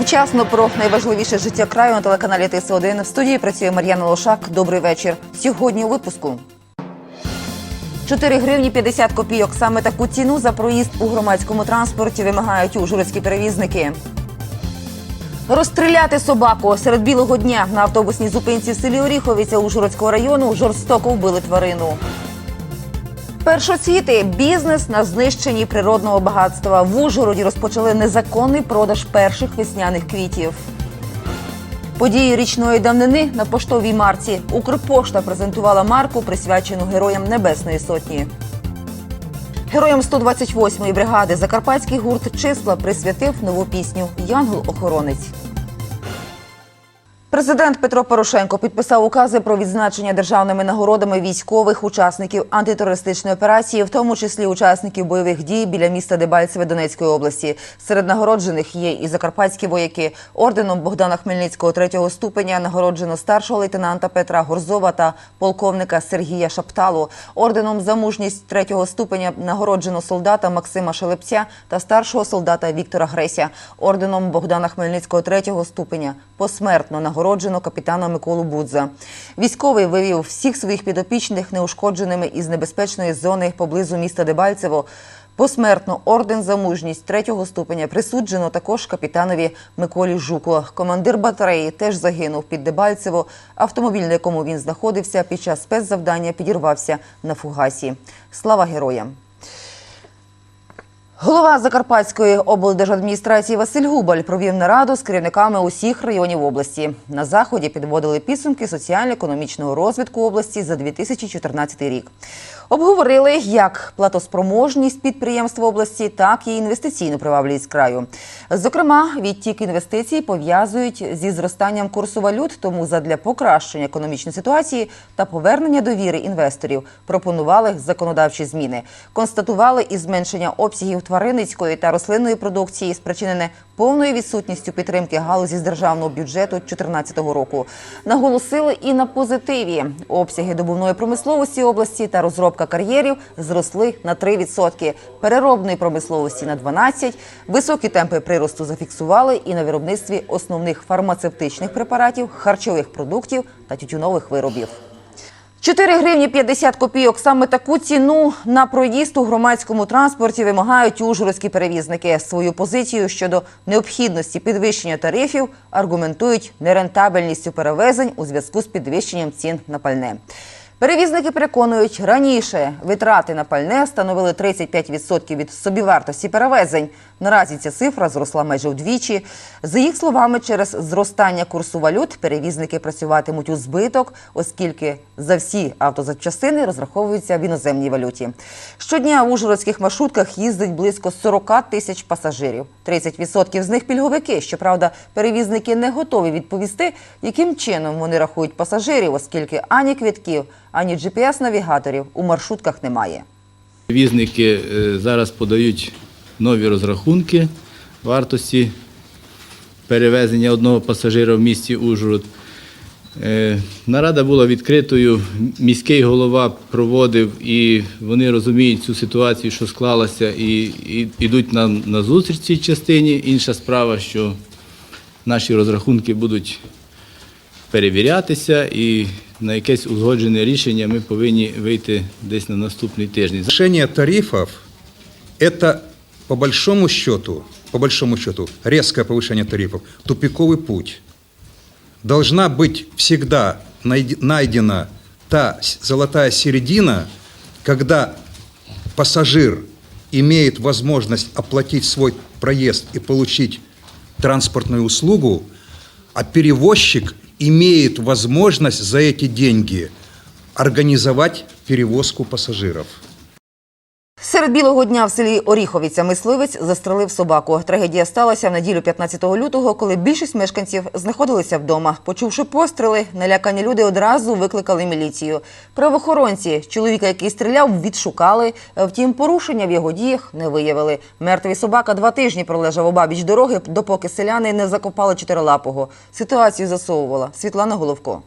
Вчасно про найважливіше життя краю на телеканалі ТС1. В студії працює Мар'яна Лошак. Добрий вечір. Сьогодні у випуску. 4 гривні 50 копійок. Саме таку ціну за проїзд у громадському транспорті вимагають ужгородські перевізники. Розстріляти собаку серед білого дня на автобусній зупинці в селі Оріховиця Ужгородського району жорстоко вбили тварину. Першоцвіти бізнес на знищенні природного багатства. В Ужгороді розпочали незаконний продаж перших весняних квітів. Події річної давнини на поштовій марці. Укрпошта презентувала марку, присвячену героям Небесної Сотні. Героям 128-ї бригади Закарпатський гурт числа присвятив нову пісню Янгол-охоронець. Президент Петро Порошенко підписав укази про відзначення державними нагородами військових учасників антитерористичної операції, в тому числі учасників бойових дій біля міста Дебальцеве Донецької області. Серед нагороджених є і закарпатські вояки. Орденом Богдана Хмельницького третього ступеня нагороджено старшого лейтенанта Петра Горзова та полковника Сергія Шапталу. Орденом за мужність третього ступеня нагороджено солдата Максима Шелепця та старшого солдата Віктора Греся. Орденом Богдана Хмельницького третього ступеня посмертно нагороджено капітана Миколу Будза. Військовий вивів всіх своїх підопічних неушкодженими із небезпечної зони поблизу міста Дебальцево. Посмертно орден за мужність третього ступеня присуджено також капітанові Миколі Жуку. Командир батареї теж загинув під Дебальцево. Автомобіль, на якому він знаходився під час спецзавдання, підірвався на фугасі. Слава героям! Голова Закарпатської облдержадміністрації Василь Губаль провів нараду з керівниками усіх районів області. На заході підводили підсумки соціально-економічного розвитку області за 2014 рік. Обговорили як платоспроможність підприємств області, так і інвестиційну привабливість краю. Зокрема, відтік інвестицій пов'язують зі зростанням курсу валют, тому задля покращення економічної ситуації та повернення довіри інвесторів пропонували законодавчі зміни. Констатували і зменшення обсягів тваринницької та рослинної продукції, спричинене повною відсутністю підтримки галузі з державного бюджету 2014 року. Наголосили і на позитиві. Обсяги добувної промисловості області та розробка кар'єрів зросли на 3%, переробної промисловості на 12%. Високі темпи приросту зафіксували і на виробництві основних фармацевтичних препаратів, харчових продуктів та тютюнових виробів. 4 гривні 50 копійок. Саме таку ціну на проїзд у громадському транспорті вимагають ужгородські перевізники. Свою позицію щодо необхідності підвищення тарифів аргументують нерентабельністю перевезень у зв'язку з підвищенням цін на пальне. Перевізники переконують, раніше витрати на пальне становили 35% від собівартості перевезень. Наразі ця цифра зросла майже вдвічі. За їх словами, через зростання курсу валют перевізники працюватимуть у збиток, оскільки за всі автозапчастини розраховуються в іноземній валюті. Щодня в ужгородських маршрутках їздить близько 40 тисяч пасажирів. 30% з них пільговики. Щоправда, перевізники не готові відповісти, яким чином вони рахують пасажирів, оскільки ані квитків, ані GPS-навігаторів у маршрутках немає. Перевізники е, зараз подають нові розрахунки вартості перевезення одного пасажира в місті Ужгород. Е, Нарада була відкритою, міський голова проводив, і вони розуміють цю ситуацію, що склалася, і, йдуть нам на зустріч цій частині. Інша справа, що наші розрахунки будуть перевірятися, і на якесь узгоджене рішення ми повинні вийти десь на наступний тиждень. Повышение тарифов – это по большому счету, по большому счету, резкое повышение тарифов – тупиковый путь. Должна быть всегда найд- найдена та золотая середина, когда пассажир имеет возможность оплатить свой проезд и получить транспортную услугу, а перевозчик имеет возможность за эти деньги организовать перевозку пассажиров. Серед білого дня в селі Оріховиця мисливець застрелив собаку. Трагедія сталася в неділю 15 лютого, коли більшість мешканців знаходилися вдома. Почувши постріли, налякані люди одразу викликали міліцію. Правоохоронці чоловіка, який стріляв, відшукали. Втім, порушення в його діях не виявили. Мертвий собака два тижні пролежав обабіч дороги, допоки селяни не закопали чотирилапого. Ситуацію засовувала Світлана Головко.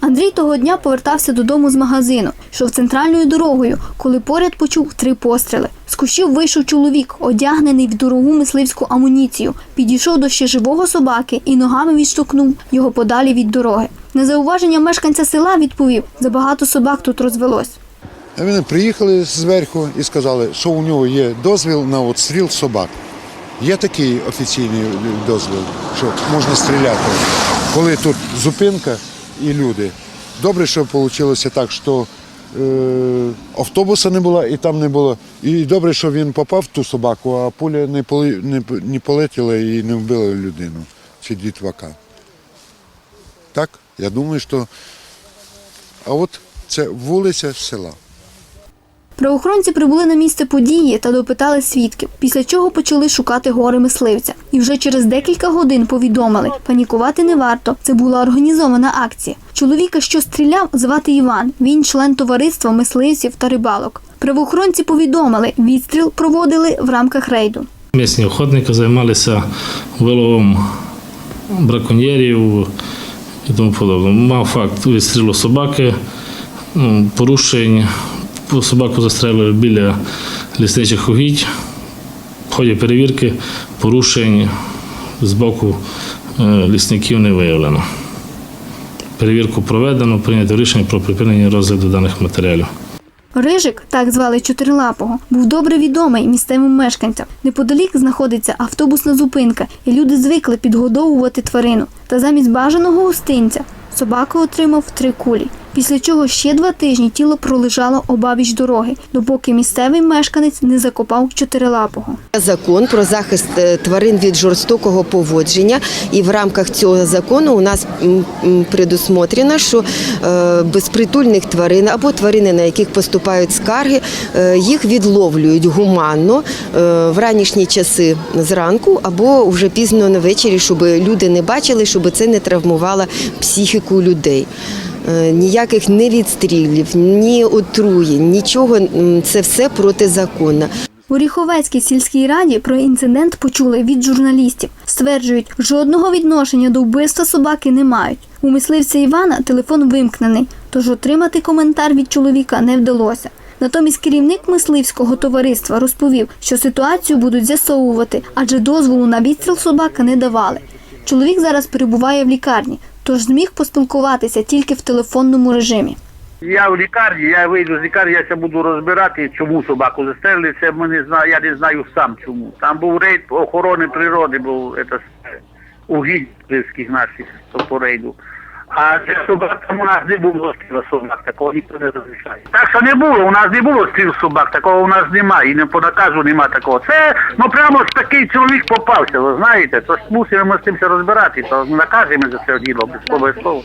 Андрій того дня повертався додому з магазину, йшов центральною дорогою, коли поряд почув три постріли. З кущів вийшов чоловік, одягнений в дорогу мисливську амуніцію, підійшов до ще живого собаки і ногами відштовхнув його подалі від дороги. На зауваження мешканця села відповів: забагато собак тут розвелось. Вони приїхали зверху і сказали, що у нього є дозвіл на отстріл собак. Є такий офіційний дозвіл, що можна стріляти, коли тут зупинка і люди. Добре, що вийшло так, що е, автобуса не було і там не було. І добре, що він попав в ту собаку, а пуля не, поли, не, не полетіла і не вбила людину чи дітвака. Так, я думаю, що. А от це вулиця села. Правоохоронці прибули на місце події та допитали свідків, після чого почали шукати гори мисливця. І вже через декілька годин повідомили, панікувати не варто. Це була організована акція. Чоловіка, що стріляв, звати Іван. Він член товариства мисливців та рибалок. Правоохоронці повідомили, відстріл проводили в рамках рейду. Місні охотники займалися виловом браконьєрів і тому подобне. Мав факт відстрілу собаки, порушень. Собаку застрелили біля лісничих угідь. В ході перевірки порушень з боку е, лісників не виявлено. Перевірку проведено, прийнято рішення про припинення розгляду даних матеріалів. Рижик, так звали чотирилапого, був добре відомий місцевим мешканцям. Неподалік знаходиться автобусна зупинка, і люди звикли підгодовувати тварину. Та замість бажаного гостинця собака отримав три кулі. Після чого ще два тижні тіло пролежало обабіч дороги, допоки місцевий мешканець не закопав чотирилапого. Закон про захист е, тварин від жорстокого поводження, і в рамках цього закону у нас предусмотрено, що е, безпритульних тварин або тварини, на яких поступають скарги, е, їх відловлюють гуманно в ранішні часи зранку або вже пізно на вечері, щоб люди не бачили, щоб це не травмувало психіку людей. Е, Ніяких не відстрілів, ні отруєнь, нічого це все протизаконно. У Ріховецькій сільській раді про інцидент почули від журналістів. Стверджують, жодного відношення до вбивства собаки не мають. У мисливця Івана телефон вимкнений, тож отримати коментар від чоловіка не вдалося. Натомість керівник мисливського товариства розповів, що ситуацію будуть з'ясовувати, адже дозволу на відстріл собаки не давали. Чоловік зараз перебуває в лікарні, тож зміг поспілкуватися тільки в телефонному режимі. Я в лікарні, я вийду з лікарні, я це буду розбирати, чому собаку застерли, Це ми не знаю, я не знаю сам чому. Там був рейд охорони природи, був це, угідь наших по рейду. А це собак там у нас не було стріла собак, такого ніхто не розрішає. Так що не було, у нас не було стріл собак, такого у нас немає, і не по наказу немає такого. Це ну прямо ж такий чоловік попався, ви знаєте, то ж мусимо ми з цим все розбирати, то накажемо за це діло, обов'язково.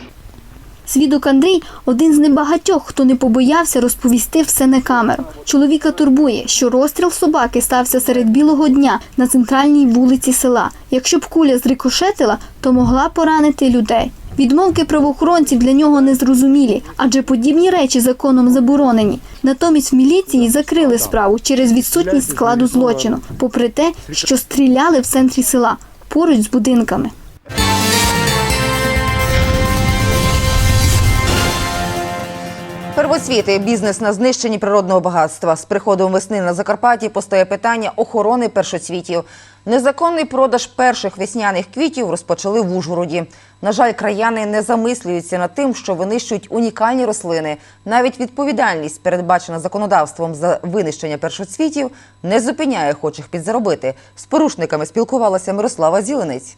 Свідок Андрій один з небагатьох, хто не побоявся розповісти все на камеру. Чоловіка турбує, що розстріл собаки стався серед білого дня на центральній вулиці села. Якщо б куля зрикошетила, то могла поранити людей. Відмовки правоохоронців для нього незрозумілі, адже подібні речі законом заборонені. Натомість в міліції закрили справу через відсутність складу злочину, попри те, що стріляли в центрі села поруч з будинками. Первосвіти бізнес на знищенні природного багатства. З приходом весни на Закарпатті постає питання охорони першоцвітів. Незаконний продаж перших весняних квітів розпочали в Ужгороді. На жаль, краяни не замислюються над тим, що винищують унікальні рослини. Навіть відповідальність, передбачена законодавством за винищення першоцвітів, не зупиняє охочих підзаробити. З порушниками спілкувалася Мирослава Зіленець.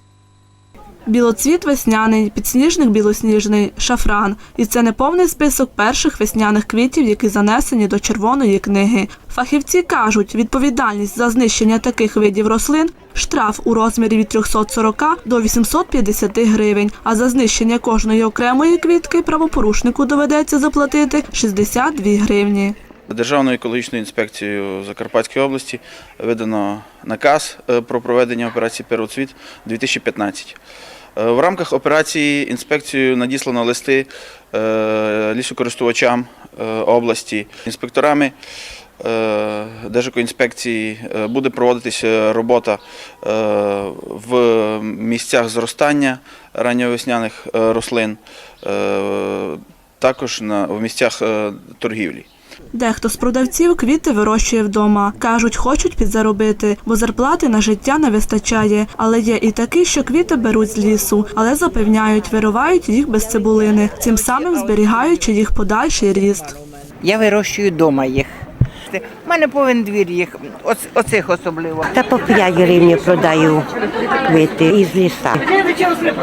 Білоцвіт весняний, підсніжник білосніжний, шафран. І це не повний список перших весняних квітів, які занесені до червоної книги. Фахівці кажуть, відповідальність за знищення таких видів рослин штраф у розмірі від 340 до 850 гривень. А за знищення кожної окремої квітки правопорушнику доведеться заплатити 62 гривні. Державною екологічною інспекцією Закарпатської області видано наказ е, про проведення операції Первоцвіт 2015. Е, В рамках операції інспекцією надіслано листи е, лісокористувачам е, області, інспекторами е, Держекоінспекції е, буде проводитися робота е, в місцях зростання ранньовесняних е, рослин. Е, також в місцях е, торгівлі. Дехто з продавців квіти вирощує вдома. Кажуть, хочуть підзаробити, бо зарплати на життя не вистачає. Але є і такі, що квіти беруть з лісу, але запевняють, виривають їх без цибулини, цим самим зберігаючи їх подальший ріст. Я вирощую вдома їх. У мене повен двір їх, оц, оцих особливо. Та по 5 гривень продаю квіти із ліса.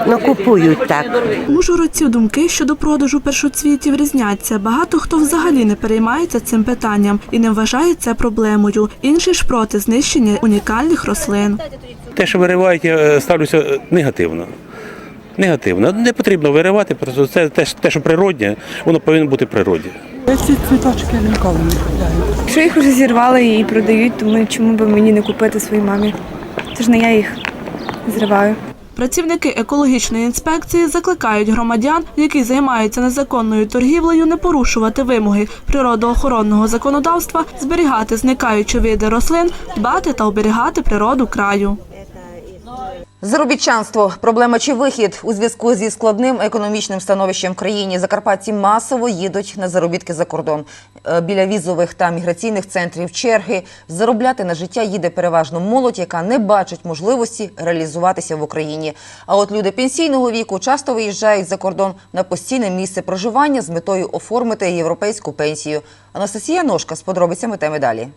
Ну, купують так. Ужгородців думки щодо продажу першоцвітів різняться. Багато хто взагалі не переймається цим питанням і не вважає це проблемою. Інші ж проти знищення унікальних рослин. Те, що виривають, я е, ставлюся е, негативно. Негативно. Не потрібно виривати, просто це те, те, що природне, воно повинно бути природі. Якщо їх вже зірвали і продають, то ми чому б мені не купити своїй мамі? Це ж не я їх зриваю. Працівники екологічної інспекції закликають громадян, які займаються незаконною торгівлею, не порушувати вимоги природоохоронного законодавства, зберігати зникаючі види рослин, дбати та оберігати природу краю. Заробітчанство проблема чи вихід у зв'язку зі складним економічним становищем в країні. Закарпатці масово їдуть на заробітки за кордон. Е, Біля візових та міграційних центрів черги заробляти на життя їде переважно молодь, яка не бачить можливості реалізуватися в Україні. А от люди пенсійного віку часто виїжджають за кордон на постійне місце проживання з метою оформити європейську пенсію. Анастасія Ножка з подробицями теми далі.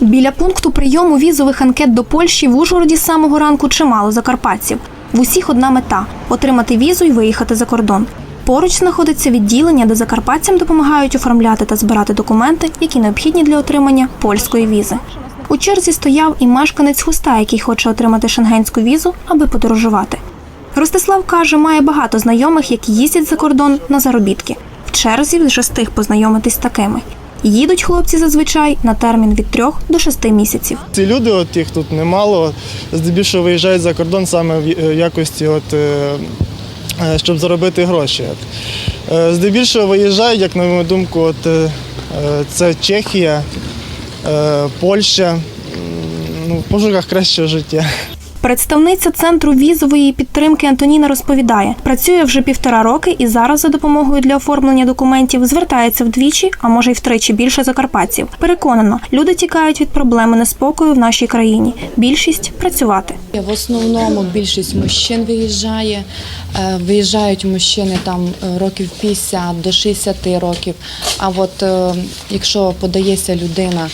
Біля пункту прийому візових анкет до Польщі в Ужгороді з самого ранку чимало закарпатців. В усіх одна мета отримати візу і виїхати за кордон. Поруч знаходиться відділення, де закарпатцям допомагають оформляти та збирати документи, які необхідні для отримання польської візи. У черзі стояв і мешканець Хуста, який хоче отримати шенгенську візу, аби подорожувати. Ростислав каже, має багато знайомих, які їздять за кордон на заробітки. В черзі вже встиг познайомитись з такими. Їдуть хлопці зазвичай на термін від трьох до шести місяців. Ці люди, от їх тут немало, здебільшого виїжджають за кордон саме в якості, от, е, е, щоб заробити гроші. Е, Здебільшого виїжджають, як на мою думку, от, це Чехія, Польща, ну, в пошуках кращого життя. Представниця центру візової підтримки Антоніна розповідає, працює вже півтора роки і зараз за допомогою для оформлення документів звертається вдвічі, а може й втричі більше закарпатців. Переконано, люди тікають від проблеми неспокою в нашій країні. Більшість працювати. В основному більшість мужчин виїжджає. Е, Виїжджають мужчини там е, років 50 до 60 років. А от е, якщо подається людина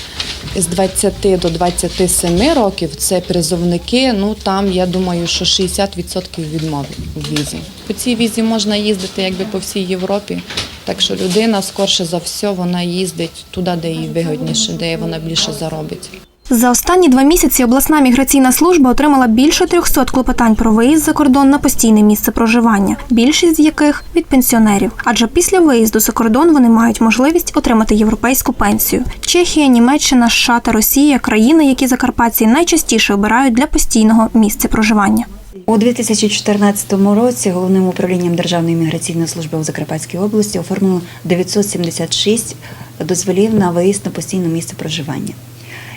з 20 до 27 років, це призовники. Ну там я думаю, що 60% відмови в візі. По цій візі можна їздити якби по всій Європі. Так що людина скорше за все вона їздить туди, де їй вигодніше, де вона більше заробить. За останні два місяці обласна міграційна служба отримала більше 300 клопотань про виїзд за кордон на постійне місце проживання, більшість з яких від пенсіонерів. Адже після виїзду за кордон вони мають можливість отримати європейську пенсію. Чехія, Німеччина, США та Росія країни, які закарпатці найчастіше обирають для постійного місця проживання. У 2014 році головним управлінням Державної міграційної служби у Закарпатській області оформлено 976 дозволів на виїзд на постійне місце проживання.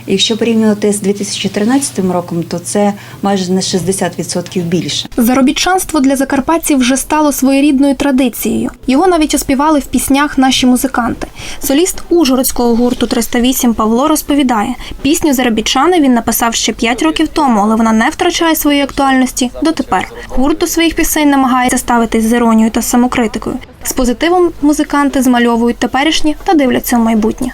Якщо порівнювати з 2013 роком, то це майже на 60% більше. Заробітчанство для закарпатців вже стало своєрідною традицією. Його навіть оспівали в піснях наші музиканти. Соліст ужгородського гурту 308 Павло розповідає, пісню Заробітчани він написав ще 5 років тому, але вона не втрачає своєї актуальності дотепер. Гурт до своїх пісень намагається ставитись з іронією та самокритикою. З позитивом музиканти змальовують теперішнє та дивляться в майбутнє.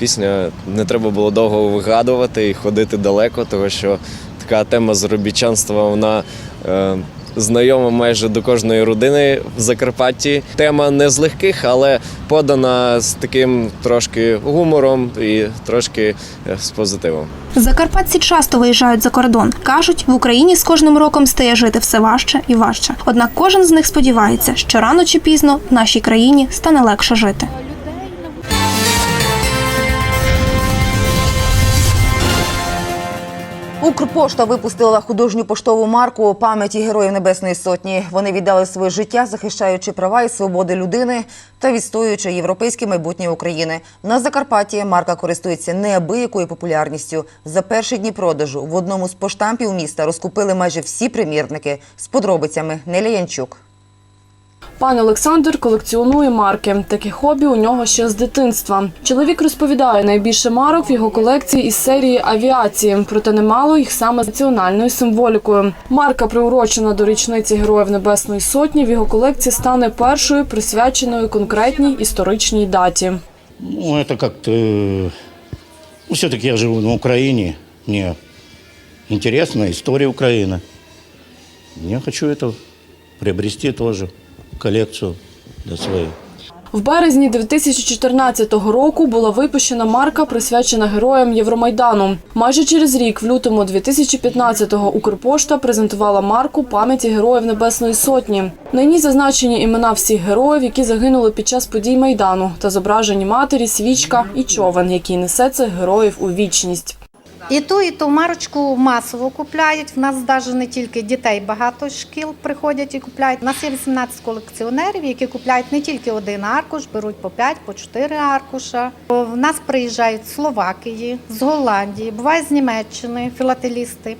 Пісня не треба було довго вигадувати і ходити далеко, тому що така тема заробітчанства вона е, знайома майже до кожної родини в Закарпатті. Тема не з легких, але подана з таким трошки гумором і трошки е, з позитивом. Закарпатці часто виїжджають за кордон. кажуть, в Україні з кожним роком стає жити все важче і важче. Однак кожен з них сподівається, що рано чи пізно в нашій країні стане легше жити. Укрпошта випустила художню поштову марку пам'яті Героїв Небесної Сотні. Вони віддали своє життя, захищаючи права і свободи людини та відстоюючи європейське майбутнє України. На Закарпатті марка користується неабиякою популярністю. За перші дні продажу в одному з поштампів міста розкупили майже всі примірники з подробицями Неля Янчук. Пан Олександр колекціонує марки. Таке хобі у нього ще з дитинства. Чоловік розповідає, найбільше марок в його колекції із серії авіації, проте немало їх саме з національною символікою. Марка, приурочена до річниці Героїв Небесної Сотні, в його колекції стане першою присвяченою конкретній історичній даті. Ну, это как-то... э, Ну, все-таки я живу на Украине. Мне интересна история Украины. Я хочу это приобрести тоже, коллекцию для своей. В березні 2014 року була випущена марка, присвячена героям Євромайдану. Майже через рік, в лютому 2015-го, Укрпошта презентувала марку пам'яті героїв Небесної Сотні. На ній зазначені імена всіх героїв, які загинули під час подій Майдану, та зображені матері, свічка і човен, який несе цих героїв у вічність. І ту, і ту марочку масово купляють. В нас навіть не тільки дітей багато шкіл приходять і купляють. У нас є 18 колекціонерів, які купляють не тільки один аркуш, беруть по 5, по 4 аркуша. В нас приїжджають з Словакії, з Голландії, буває з Німеччини, філателісти.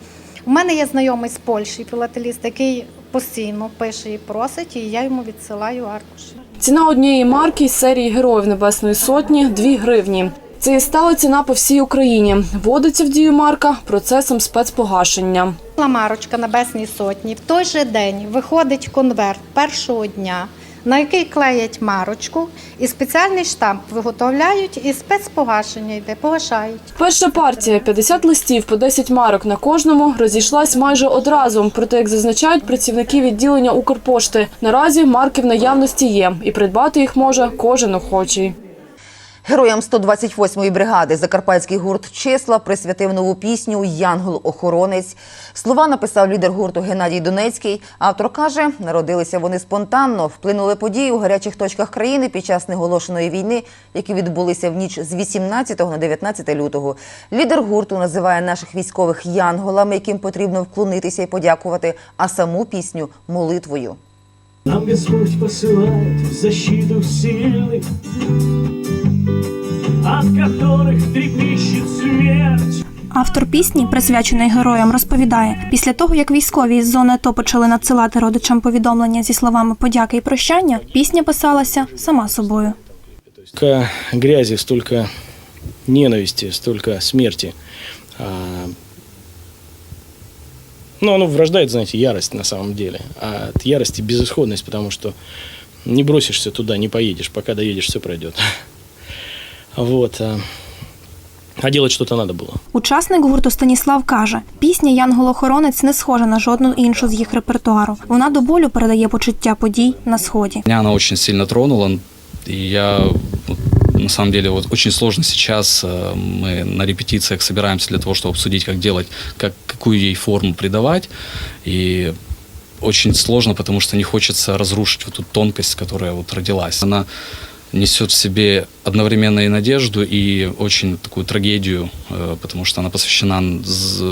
У мене є знайомий з Польщі, філателіст, який постійно пише і просить, і я йому відсилаю аркуші. Ціна однієї марки серії Героїв Небесної Сотні 2 гривні. Це і стала ціна по всій Україні. Вводиться в дію марка процесом спецпогашення. Марочка Небесній Сотні. В той же день виходить конверт першого дня, на який клеять марочку, і спеціальний штамп виготовляють, і спецпогашення йде, погашають. Перша партія 50 листів по 10 марок на кожному розійшлась майже одразу. Проте, як зазначають працівники відділення Укрпошти, наразі марки в наявності є, і придбати їх може кожен охочий. Героям 128-ї бригади Закарпатський гурт Числа присвятив нову пісню Янгол-охоронець. Слова написав лідер гурту Геннадій Донецький. Автор каже, народилися вони спонтанно, вплинули події у гарячих точках країни під час неголошеної війни, які відбулися в ніч з 18 на 19 лютого. Лідер гурту називає наших військових янголами, яким потрібно вклонитися і подякувати, а саму пісню молитвою. Нам Господь посылает в защиту сильных, от которых трепещет смерть. Автор пісні, присвяченої героям, розповідає, після того як військові із зони АТО почали надсилати родичам повідомлення зі словами подяки і прощання, пісня писалася сама собою. Столько грязи, столько ненависти, столько смерти. А, Ну, оно врождает, знаете, ярость на самом деле. А от ярости безысходность, потому что не бросишься туда, не поедешь. Пока доедешь, все пройдет. Вот. а- А делать что-то надо было. Учасник гурту Станіслав каже, пісня Янгол-охоронець не схожа на жодну іншу з їх репертуару. Вона до болю передає почуття подій на сході. Меня она очень сильно тронула, и я вот, на самом деле вот очень сложно сейчас. э, Мы на репетициях собираемся для того, чтобы обсудить, как делать, как, какую ей форму придавать. И очень сложно, потому что не хочется разрушить вот ту тонкость, которая вот родилась. Она несет в себе одновременно и надежду, и очень такую трагедию, э, потому что она посвящена з-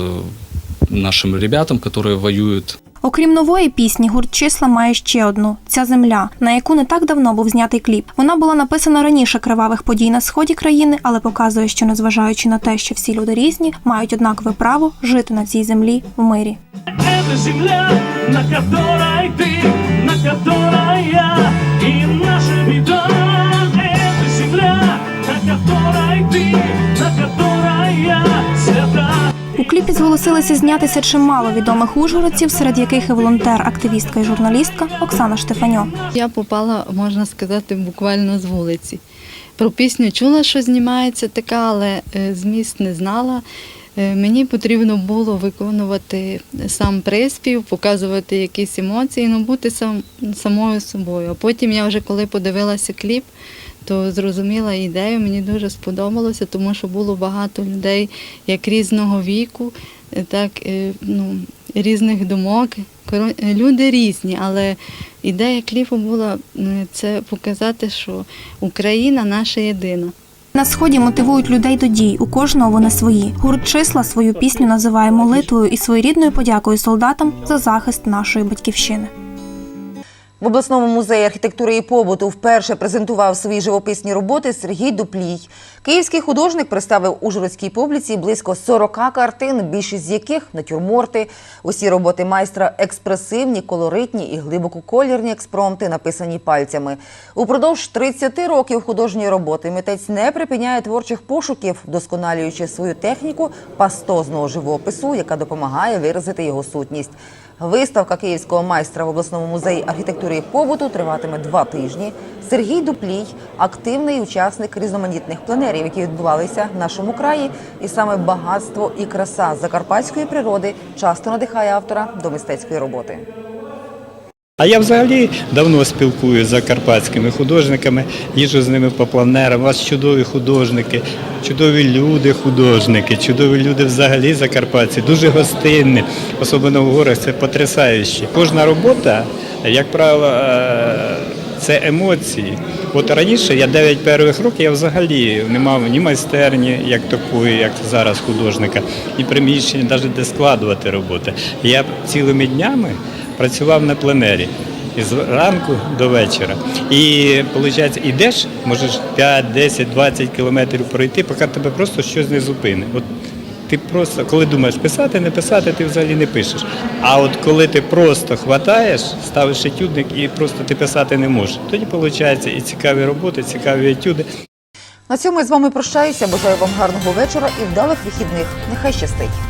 нашим ребятам, которые воюют Окрім нової пісні, гурт числа має ще одну ця земля, на яку не так давно був знятий кліп. Вона була написана раніше кривавих подій на сході країни, але показує, що незважаючи на те, що всі люди різні, мають однакове право жити на цій землі в мирі. Это земля, на которой ты, на которой я и наша У кліпі зголосилися знятися чимало відомих ужгородців, серед яких і волонтер, активістка і журналістка Оксана Штефаньо. Я попала, можна сказати, буквально з вулиці. Про пісню чула, що знімається така, але е, зміст не знала. Е, Мені потрібно було виконувати сам приспів, показувати якісь емоції, ну бути сам, самою собою. А потім я вже коли подивилася кліп, то зрозуміла ідею, мені дуже сподобалося, тому що було багато людей як різного віку, е, так е, ну, різних думок. Коро- Люди різні, але ідея кліпу була е, це показати, що Україна наша єдина. На сході мотивують людей до дій. У кожного вони свої. Гурт числа свою пісню називає молитвою і своєрідною подякою солдатам за захист нашої батьківщини. В обласному музеї архітектури і побуту вперше презентував свої живописні роботи Сергій Дуплій. Київський художник представив Ужгородській публіці близько 40 картин, більшість з яких натюрморти. Усі роботи майстра експресивні, колоритні і глибококолірні експромти, написані пальцями. Упродовж 30 років художньої роботи митець не припиняє творчих пошуків, вдосконалюючи свою техніку пастозного живопису, яка допомагає виразити його сутність. Виставка київського майстра в обласному музеї архітектури і побуту триватиме два тижні. Сергій Дуплій активний учасник різноманітних пленерів, які відбувалися в нашому краї, і саме багатство і краса закарпатської природи часто надихає автора до мистецької роботи. А я взагалі давно спілкуюся з закарпатськими художниками, їжджу з ними по планерам. У вас чудові художники, чудові люди, художники, чудові люди взагалі закарпатці, дуже гостинні, особливо в горах це потрясаюче. Кожна робота, як правило, е, це емоції. От раніше я 9 перших років я взагалі не мав ні майстерні, як такої, як зараз художника, ні приміщення, навіть де складувати роботи. Я цілими днями працював на пленері. З ранку до вечора. І виходить, ідеш, можеш 5, 10, 20 кілометрів пройти, поки тебе просто щось не зупинить. От ти просто, коли думаєш писати, не писати, ти взагалі не пишеш. А от коли ти просто хватаєш, ставиш етюдник і просто ти писати не можеш, тоді виходить і цікаві роботи, цікаві етюди. На цьому я з вами прощаюся. Бажаю вам гарного вечора і вдалих вихідних. Нехай щастить.